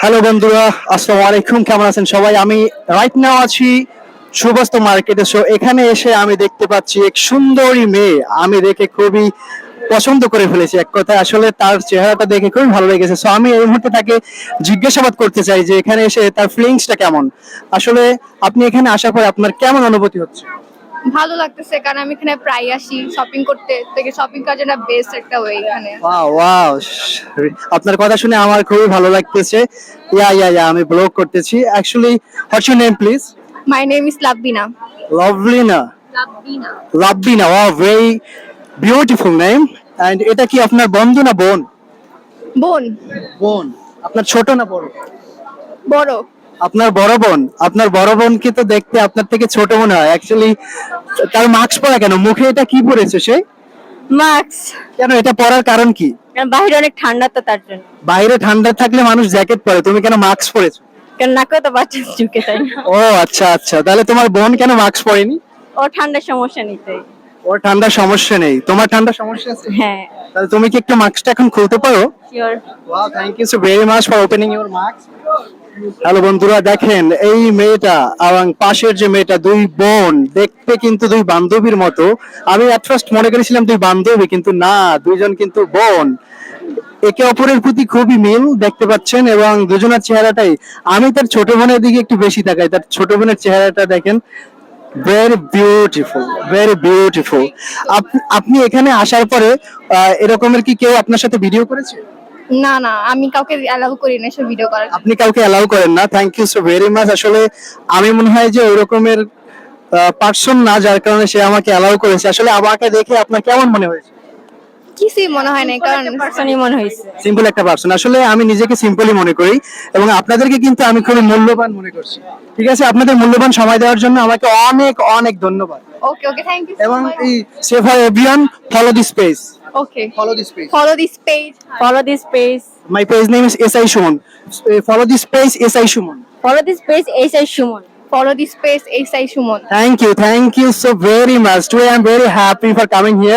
Hello বন্ধুরা, আসসালামু আলাইকুম। কেমন আছেন সবাই? আমি রাইট নাও আছি সুবস্ত মার্কেটে। সো এখানে এসে আমি দেখতে পাচ্ছি এক সুন্দরী মেয়ে। আমি দেখে খুবই পছন্দ করে ফেলেছি এক কথায়। আসলে তার চেহারাটা দেখে খুবই ভালো লেগেছে। সো আমি এই মুহূর্তে তাকে জিজ্ঞাসাবাদ করতে চাই যে, এখানে এসে তার ফিলিংসটা কেমন? আসলে আপনি এখানে আসার পরে আপনার কেমন অনুভূতি হচ্ছে? ভালো লাগতেছে কারণ আমি এখানে প্রায় আসি শপিং করতে। থেকে শপিং করার জন্য বেস্ট একটা ওয়ে এখানে। ওয়াও ওয়াও আপনার কথা শুনে আমার খুবই ভালো লাগতেছে। ইয়া ইয়া ইয়া আমি ব্লগ করতেছি। Actually what's your name please my name is Lovebina Lovlina Lovebina Lovebina wow very beautiful name and এটা কি আপনার বন্ধু না বোন? বোন। বোন। আপনার ছোট না বড়? বড়। আপনার বড় বোন আপনার বড় বোনকে তো দেখতে আপনার থেকে ছোট মনে হয়। অ্যাকচুয়ালি তার মাস্ক পরা কেন? মুখে এটা কি পরেছে সে? মাস্ক কেন? এটা পরার কারণ কি? বাইরে অনেক ঠান্ডা তো তার জন্য। বাইরে ঠান্ডা থাকলে মানুষ জ্যাকেট পরে। তুমি কেন মাস্ক পরেছো? কারণ নাকে তো বাচ্চা তাই ও আচ্ছা আচ্ছা। তাহলে তোমার বোন কেন মাস্ক পরেনি? ও ঠান্ডার সমস্যা নিতে ওর ঠান্ডার সমস্যা নেই। তোমার ঠান্ডার সমস্যা আছে? হ্যাঁ। তাহলে তুমি কি একটু মাস্কটা এখন খুলতে পারো? Sure wow thank you so very much for opening your mask hello বন্ধুরা দেখেন এই মেয়েটা এবং পাশের যে মেয়েটা দুই বোন দেখতে কিন্তু দুই বান্ধবীর মতো। আমি এট ফার্স্ট মনে করেছিলাম দুই বান্ধবী কিন্তু না দুইজন কিন্তু বোন। একে অপরের প্রতি খুবই মিল দেখতে পাচ্ছেন এবং দুজনের চেহারাটাই আমি তার ছোট বোনের দিকে একটু বেশি তাকাই তার ছোট বোনের চেহারাটা দেখেন ভেরি বিউটিফুল ভেরি বিউটিফুল আপনি এখানে আসার পরে এরকমের কি কেউ আপনার সাথে ভিডিও করেছে? না না আমি কাউকে অ্যালাউ করি না এসব ভিডিও করার। আপনি কাউকে অ্যালাউ করেন না thank you so very much আসলে আমি মনে হয় যে ওই রকমের পার্সন না যার কারণে সে আমাকে অ্যালাউ করেছে। আসলে আমাকে দেখে আপনার কেমন মনে হয়েছে? কিছুই মনে হয় না কারণ পার্সনই মনে হয়েছে। সিম্পল একটা পার্সন আসলে আমি নিজেকে সিম্পলই মনে করি এবং আপনাদেরকে কিন্তু আমি খুবই মূল্যবান মনে করছি। ঠিক আছে? আপনাদের মূল্যবান সময় দেওয়ার জন্য আমাকে অনেক অনেক ধন্যবাদ। ওকে ওকে থ্যাংক ইউ এবং এই save for everyone follow this page okay follow this page follow this page follow this page my page name is S Suman follow this page S Suman follow this page H I Suman follow this page H I Suman Thank you, thank you so very much. Today I'm very happy for coming here.